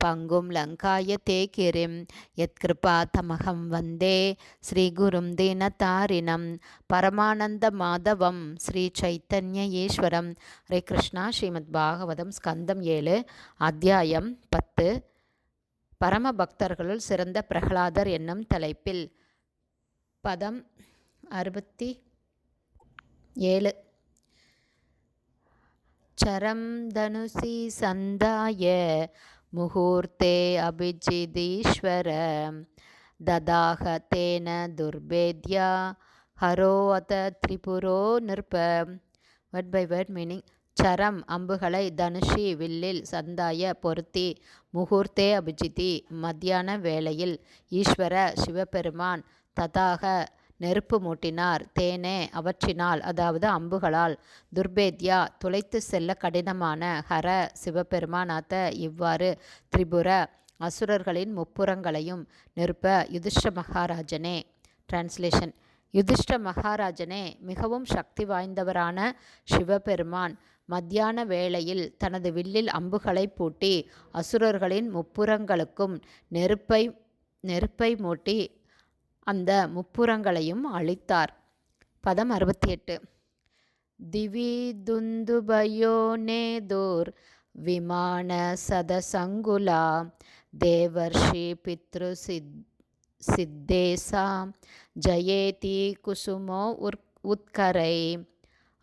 பங்கும் லங்காய கிரிம் யத்கிருபா தமகம் வந்தே ஸ்ரீகுரும் தீனதாரிணம் பரமானந்த மாதவம் ஸ்ரீ சைத்தன்ய ஈஸ்வரம் ஹரே கிருஷ்ணா ஸ்ரீமத் பாகவதம் ஸ்கந்தம் ஏழு அத்தியாயம் பத்து பரம பக்தர்களுள் சிறந்த பிரகலாதர் என்னும் தலைப்பில் பதம் அறுபத்தி ஏழு சரம் தனுசி சந்தாய முகூர்த்தே அபிஜிதீஸ்வர ததாக தேன துர்பேத்யா ஹரோ அத திரிபுரோ நிற்ப வட் பை வேர்ட் மீனிங் சரம் அம்புகளை தனுஷி வில்லில் சந்தாய பொருத்தி முகூர்த்தே அபிஜிதி மத்தியான வேளையில் ஈஸ்வர சிவபெருமான் ததாக நெருப்பு மூட்டினார் தேனே அவற்றினால் அதாவது அம்புகளால். துர்பேத்யா துளைத்து செல்ல கடினமான ஹர சிவபெருமானாத்த இவ்வாறு திரிபுர அசுரர்களின் முப்புறங்களையும் நெருப்ப யுதிஷ்ட மகாராஜனே. டிரான்ஸ்லேஷன் யுதிஷ்ட மகாராஜனே மிகவும் சக்தி வாய்ந்தவரான சிவபெருமான் மத்தியான வேளையில் தனது வில்லில் அம்புகளை பூட்டி அசுரர்களின் முப்புறங்களுக்கும் நெருப்பை நெருப்பை மூட்டி அந்த முப்புறங்களையும் அழித்தார். பதம் அறுபத்தி எட்டு திவி துந்துபயோ நேதோர் விமான சதசங்குலா தேவர்ஷி பித்ரு சித் சித்தேசா ஜயேதி குசுமோ உர் உத்கரை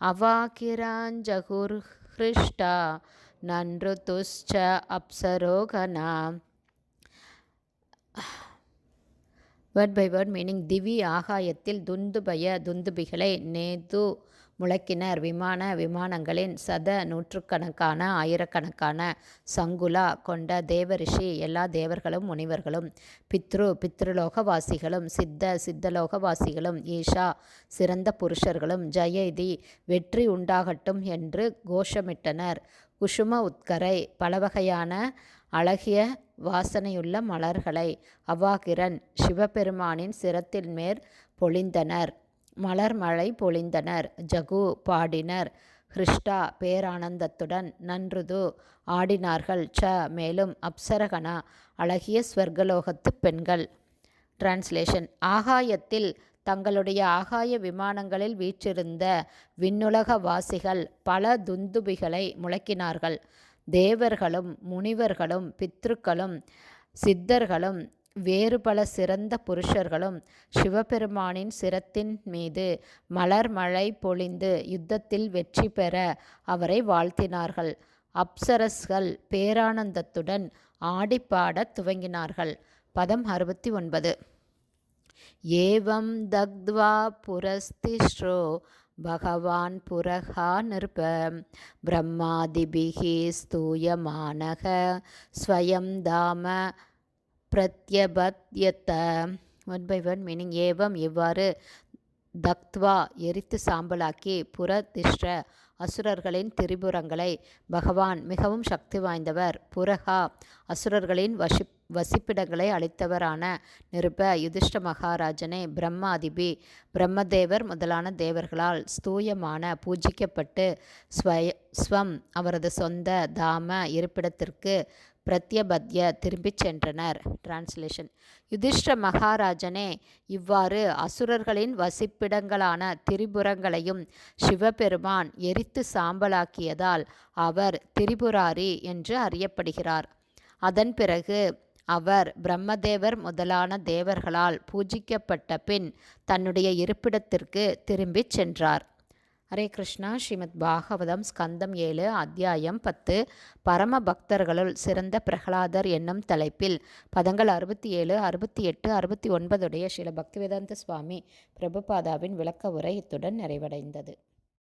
அவாக்கிராஞ்சகுர்ஹிருஷ்டா நன்ருதுஷ்ச அப்சரோகனா வேர்ட் பை வேர்ட் மீனிங் திவி ஆகாயத்தில் துந்துபய துந்துபிகளை நேது முழக்கினர். விமான விமானங்களின் சத நூற்றுக்கணக்கான ஆயிரக்கணக்கான சங்குலா கொண்ட தேவரிஷி எல்லா தேவர்களும் முனிவர்களும் பித்ரு பித்ருலோகவாசிகளும் சித்த சித்தலோகவாசிகளும் ஈஷா சிறந்த புருஷர்களும் ஜெயதி வெற்றி உண்டாகட்டும் என்று கோஷமிட்டனர். குஷும உத்கரை பலவகையான அழகிய வாசனையுள்ள மலர்களை அவாகிரன் சிவபெருமானின் சிரத்தின் மேற் பொழிந்தனர். மலர் மழை பொழிந்தனர். ஜகு பாடினர். ஹிருஷ்டா பேரானந்தத்துடன் நன்றுது ஆடினார்கள். ச. மேலும் அப்சரகனா அழகிய ஸ்வர்கலோகத்து பெண்கள். டிரான்ஸ்லேஷன். ஆகாயத்தில் தங்களுடைய ஆகாய விமானங்களில் வீற்றிருந்த விண்ணுலக வாசிகள் பல துந்துபிகளை முழக்கினார்கள். தேவர்களும் முனிவர்களும் பித்ருக்களும் சித்தர்களும் வேறு பல சிறந்த புருஷர்களும் சிவபெருமானின் சிரத்தின் மீது மலர் மழை பொழிந்து யுத்தத்தில் வெற்றி பெற அவரை வாழ்த்தினார்கள். அப்சரஸ்கள் பேரானந்தத்துடன் ஆடிப்பாடத் துவங்கினார்கள். பதம் அறுபத்தி ஒன்பது. ஏவம் தக்த்வா புரஸ்திஸ்ரோ பகவான் புரஹா நிருப பிரம்மாதிபிகி ஸ்தூயமானக. ஸ்வயம் தாம பிரத்யபத்யத்த ஒன் பை ஒன் மீனிங் ஏவம் இவ்வாறு தக்த்வா எரித்து சாம்பலாக்கி புரதிஷ்ட அசுரர்களின் திரிபுரங்களை பகவான் மிகவும் சக்தி வாய்ந்தவர். புரகா அசுரர்களின் வசி வசிப்பிடங்களை அளித்தவரான நிருப யுதிஷ்ட மகாராஜனே பிரம்மாதிபி பிரம்மதேவர் முதலான தேவர்களால் ஸ்தூயமான பூஜிக்கப்பட்டு ஸ்வய ஸ்வம் அவரது சொந்த தாம இருப்பிடத்திற்கு பிரத்யபத்ய திரும்பிச் சென்றனர். டிரான்ஸ்லேஷன் யுதிஷ்ட மகாராஜனே இவ்வாறு அசுரர்களின் வசிப்பிடங்களான திரிபுரங்களையும் சிவபெருமான் எரித்து சாம்பலாக்கியதால் அவர் திரிபுராரி என்று அறியப்படுகிறார். அதன் பிறகு அவர் பிரம்மதேவர் முதலான தேவர்களால் பூஜிக்கப்பட்ட பின் தன்னுடைய இருப்பிடத்திற்கு திரும்பிச் சென்றார். ஹரே கிருஷ்ணா. ஸ்ரீமத் பாகவதம் ஸ்கந்தம் ஏழு அத்தியாயம் பத்து. பரம பக்தர்களுள் சிறந்த பிரகலாதர் என்னும் தலைப்பில் பதங்கள் அறுபத்தி ஏழு அறுபத்தி எட்டு அறுபத்தி ஒன்பதுடைய ஸ்ரீல பக்திவேதாந்த சுவாமி பிரபுபாதாவின் விளக்க உரை இத்துடன் நிறைவடைந்தது.